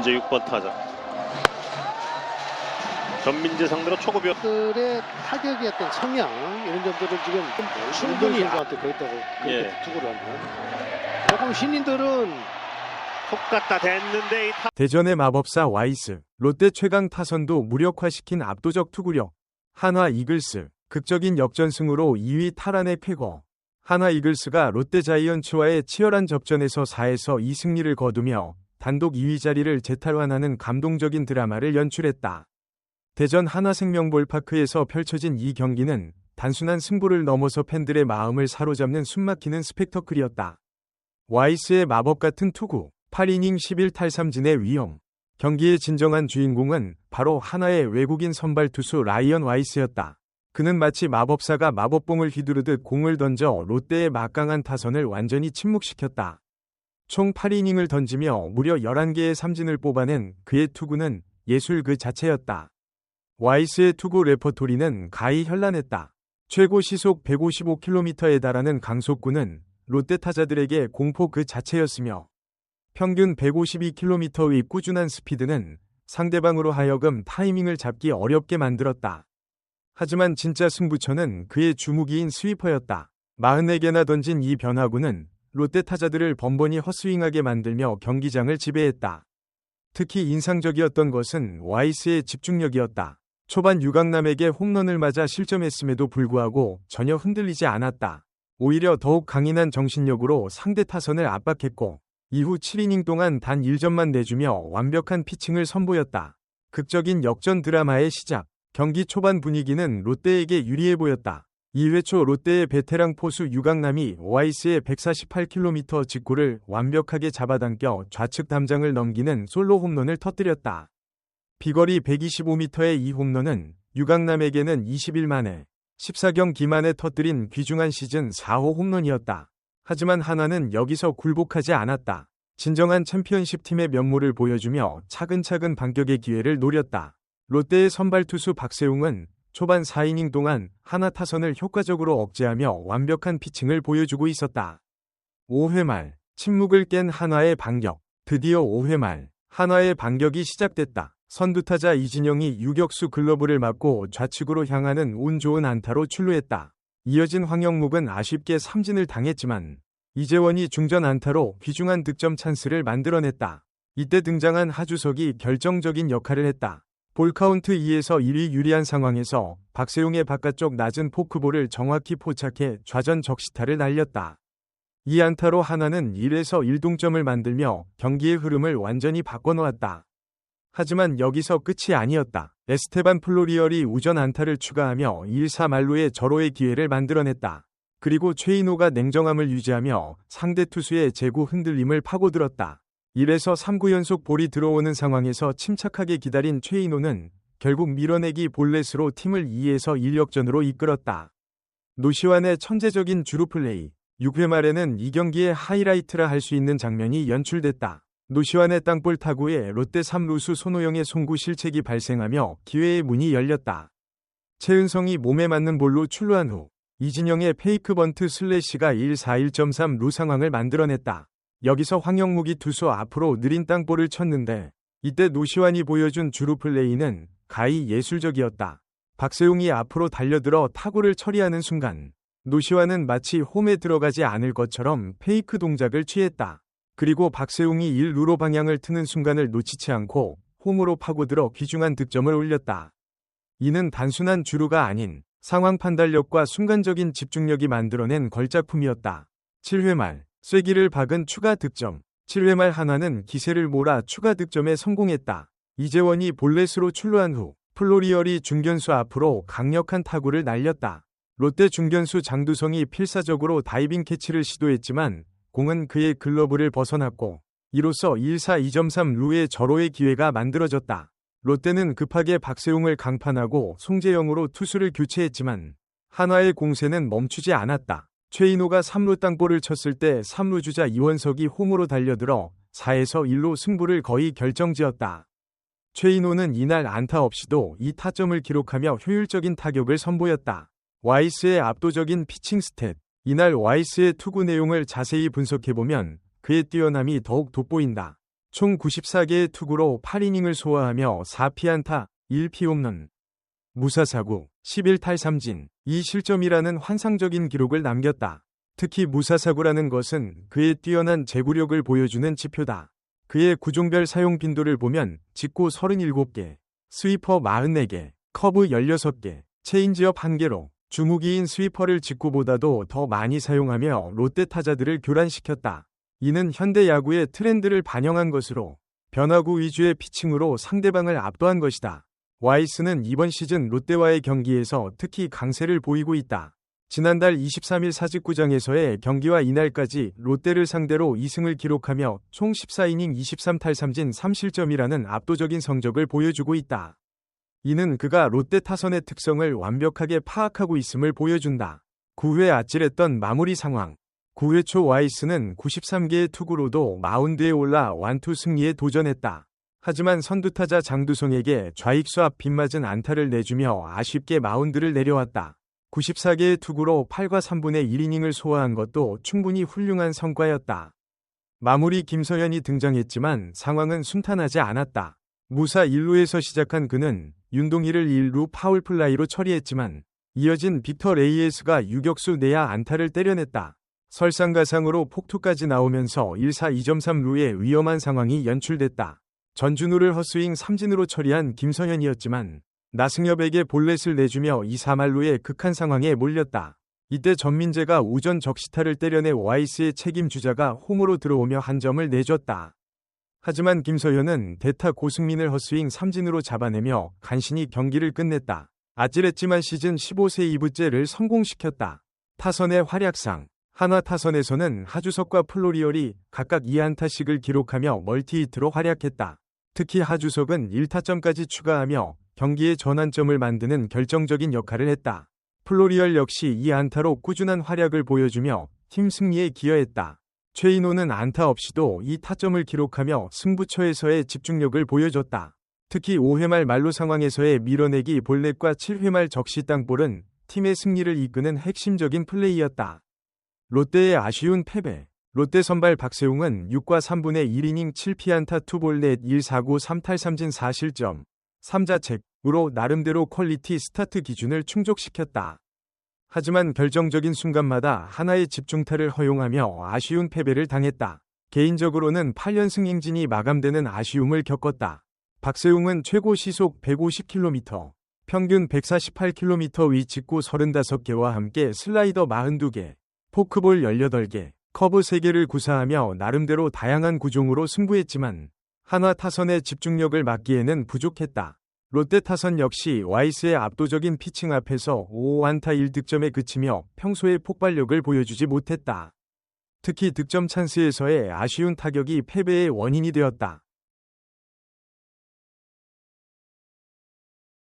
전민재 6번 타자. 전민재 상대로 초급이 들의 타격의 어떤 성향 이런 점들을 지금 충분히 선수한테 보였다고 그렇게 예. 투구를 하면 조금 신인들은 속 갖다 댔는데 이 타... 대전의 마법사 와이스, 롯데 최강 타선도 무력화시킨 압도적 투구력, 한화 이글스, 극적인 역전승으로 2위 탈환의 쾌거. 한화 이글스가 롯데 자이언츠와의 치열한 접전에서 4에서 2승리를 거두며 단독 2위 자리를 재탈환하는 감동적인 드라마를 연출했다. 대전 하나생명볼파크에서 펼쳐진 이 경기는 단순한 승부를 넘어서 팬들의 마음을 사로잡는 숨막히는 스펙터클이었다. 와이스의 마법 같은 투구, 8이닝 11탈삼진의 위험. 경기의 진정한 주인공은 바로 하나의 외국인 선발 투수 라이언 와이스였다. 그는 마치 마법사가 마법봉을 휘두르듯 공을 던져 롯데의 막강한 타선을 완전히 침묵시켰다. 총 8이닝을 던지며 무려 11개의 삼진을 뽑아낸 그의 투구는 예술 그 자체였다. 와이스의 투구 레퍼토리는 가히 현란했다. 최고 시속 155km에 달하는 강속구는 롯데 타자들에게 공포 그 자체였으며 평균 152km의 꾸준한 스피드는 상대방으로 하여금 타이밍을 잡기 어렵게 만들었다. 하지만 진짜 승부처는 그의 주무기인 스위퍼였다. 44개나 던진 이 변화구는 롯데 타자들을 번번이 헛스윙하게 만들며 경기장을 지배했다. 특히 인상적이었던 것은 와이스의 집중력이었다. 초반 유강남에게 홈런을 맞아 실점했음에도 불구하고 전혀 흔들리지 않았다. 오히려 더욱 강인한 정신력으로 상대 타선을 압박했고 이후 7이닝 동안 단 1점만 내주며 완벽한 피칭을 선보였다. 극적인 역전 드라마의 시작. 경기 초반 분위기는 롯데에게 유리해 보였다. 2회 초 롯데의 베테랑 포수 유강남이 오아이스의 148km 직구를 완벽하게 잡아당겨 좌측 담장을 넘기는 솔로 홈런을 터뜨렸다. 비거리 125m의 이 홈런은 유강남에게는 20일 만에 14경 기만에 터뜨린 귀중한 시즌 4호 홈런이었다. 하지만 하나는 여기서 굴복하지 않았다. 진정한 챔피언십 팀의 면모를 보여주며 차근차근 반격의 기회를 노렸다. 롯데의 선발 투수 박세웅은 초반 4이닝 동안 하나 타선을 효과적으로 억제하며 완벽한 피칭을 보여주고 있었다. 5회 말 침묵을 깬 한화의 반격. 드디어 5회 말 한화의 반격이 시작됐다. 선두타자 이진영이 유격수 글러브를 맞고 좌측으로 향하는 운 좋은 안타로 출루했다. 이어진 황영묵은 아쉽게 삼진을 당했지만 이재원이 중전 안타로 귀중한 득점 찬스를 만들어냈다. 이때 등장한 하주석이 결정적인 역할을 했다. 볼카운트 2에서 1위 유리한 상황에서 박세용의 바깥쪽 낮은 포크볼을 정확히 포착해 좌전 적시타를 날렸다. 이 안타로 하나는 1에서 1동점을 만들며 경기의 흐름을 완전히 바꿔놓았다. 하지만 여기서 끝이 아니었다. 에스테반 플로리얼이 우전 안타를 추가하며 1사 말루의 절호의 기회를 만들어냈다. 그리고 최인호가 냉정함을 유지하며 상대 투수의 제구 흔들림을 파고들었다. 1에서 3구 연속 볼이 들어오는 상황에서 침착하게 기다린 최인호는 결국 밀어내기 볼넷으로 팀을 2에서 1역전으로 이끌었다. 노시환의 천재적인 주루 플레이. 6회 말에는 이 경기의 하이라이트라 할 수 있는 장면이 연출됐다. 노시환의 땅볼 타구에 롯데 3루수 손호영의 송구 실책이 발생하며 기회의 문이 열렸다. 최은성이 몸에 맞는 볼로 출루한 후 이진영의 페이크 번트 슬래시가 1-4-1.3루 상황을 만들어냈다. 여기서 황영묵이 투수 앞으로 느린 땅볼을 쳤는데 이때 노시환이 보여준 주루 플레이는 가히 예술적이었다. 박세웅이 앞으로 달려들어 타구를 처리하는 순간 노시환은 마치 홈에 들어가지 않을 것처럼 페이크 동작을 취했다. 그리고 박세웅이 1루로 방향을 트는 순간을 놓치지 않고 홈으로 파고들어 귀중한 득점을 올렸다. 이는 단순한 주루가 아닌 상황 판단력과 순간적인 집중력이 만들어낸 걸작품이었다. 7회 말 쐐기를 박은 추가 득점 7회 말 하나는 기세를 몰아 추가 득점에 성공했다. 이재원이 볼넷으로 출루한 후 플로리얼이 중견수 앞으로 강력한 타구를 날렸다. 롯데 중견수 장두성이 필사적으로 다이빙 캐치를 시도했지만 공은 그의 글러브를 벗어났고 이로써 1사 2.3 루의 절호의 기회가 만들어졌다. 롯데는 급하게 박세웅을 강판하고 송재영으로 투수를 교체했지만 한화의 공세는 멈추지 않았다. 최인호가 3루 땅볼을 쳤을 때 3루 주자 이원석이 홈으로 달려들어 4에서 1로 승부를 거의 결정지었다. 최인호는 이날 안타 없이도 이 타점을 기록하며 효율적인 타격을 선보였다. 와이스의 압도적인 피칭 스탯. 이날 와이스의 투구 내용을 자세히 분석해보면 그의 뛰어남이 더욱 돋보인다. 총 94개의 투구로 8이닝을 소화하며 4피안타, 1피홈런, 무사사구, 11탈삼진, 2실점이라는 환상적인 기록을 남겼다. 특히 무사사구라는 것은 그의 뛰어난 제구력을 보여주는 지표다. 그의 구종별 사용 빈도를 보면 직구 37개, 스위퍼 44개, 커브 16개, 체인지업 1개로 주무기인 스위퍼를 직구보다도 더 많이 사용하며 롯데 타자들을 교란시켰다. 이는 현대 야구의 트렌드를 반영한 것으로 변화구 위주의 피칭으로 상대방을 압도한 것이다. 와이스는 이번 시즌 롯데와의 경기에서 특히 강세를 보이고 있다. 지난달 23일 사직구장에서의 경기와 이날까지 롯데를 상대로 2승을 기록하며 총 14이닝 23탈삼진 3실점이라는 압도적인 성적을 보여주고 있다. 이는 그가 롯데 타선의 특성을 완벽하게 파악하고 있음을 보여준다. 9회 아찔했던 마무리 상황. 9회 초 와이스는 93개의 투구로도 마운드에 올라 완투 승리에 도전했다. 하지만 선두타자 장두성에게 좌익수 앞 빗맞은 안타를 내주며 아쉽게 마운드를 내려왔다. 94개의 투구로 8과 3분의 1이닝을 소화한 것도 충분히 훌륭한 성과였다. 마무리 김서현이 등장했지만 상황은 순탄하지 않았다. 무사 1루에서 시작한 그는 윤동희를 1루 파울플라이로 처리했지만 이어진 빅터 레이에스가 유격수 내야 안타를 때려냈다. 설상가상으로 폭투까지 나오면서 1사 2.3루의 위험한 상황이 연출됐다. 전준우를 헛스윙 삼진으로 처리한 김성현이었지만 나승엽에게 볼넷을 내주며 2, 3할루의 극한 상황에 몰렸다. 이때 전민재가 우전 적시타를 때려내 와이스의 책임 주자가 홈으로 들어오며 한 점을 내줬다. 하지만 김서현은 대타 고승민을 헛스윙 삼진으로 잡아내며 간신히 경기를 끝냈다. 아찔했지만 시즌 15세 2부째를 성공시켰다. 타선의 활약상 한화 타선에서는 하주석과 플로리얼이 각각 2안타씩을 기록하며 멀티히트로 활약했다. 특히 하주석은 1타점까지 추가하며 경기의 전환점을 만드는 결정적인 역할을 했다. 플로리얼 역시 2안타로 꾸준한 활약을 보여주며 팀 승리에 기여했다. 최인호는 안타 없이도 2타점을 기록하며 승부처에서의 집중력을 보여줬다. 특히 5회 말 말로 상황에서의 밀어내기 볼넷과 7회 말 적시 땅볼은 팀의 승리를 이끄는 핵심적인 플레이였다. 롯데의 아쉬운 패배. 롯데 선발 박세웅은 6과 3분의 1이닝 7피안타 투볼넷 1사구 3탈삼진 4실점 3자책으로 나름대로 퀄리티 스타트 기준을 충족시켰다. 하지만 결정적인 순간마다 하나의 집중타를 허용하며 아쉬운 패배를 당했다. 개인적으로는 8연승 행진이 마감되는 아쉬움을 겪었다. 박세웅은 최고 시속 150km, 평균 148km 위 직구 35개와 함께 슬라이더 42개, 포크볼 18개, 커브 3개를 구사하며 나름대로 다양한 구종으로 승부했지만 한화 타선의 집중력을 막기에는 부족했다. 롯데 타선 역시 와이스의 압도적인 피칭 앞에서 5안타 1득점에 그치며 평소의 폭발력을 보여주지 못했다. 특히 득점 찬스에서의 아쉬운 타격이 패배의 원인이 되었다.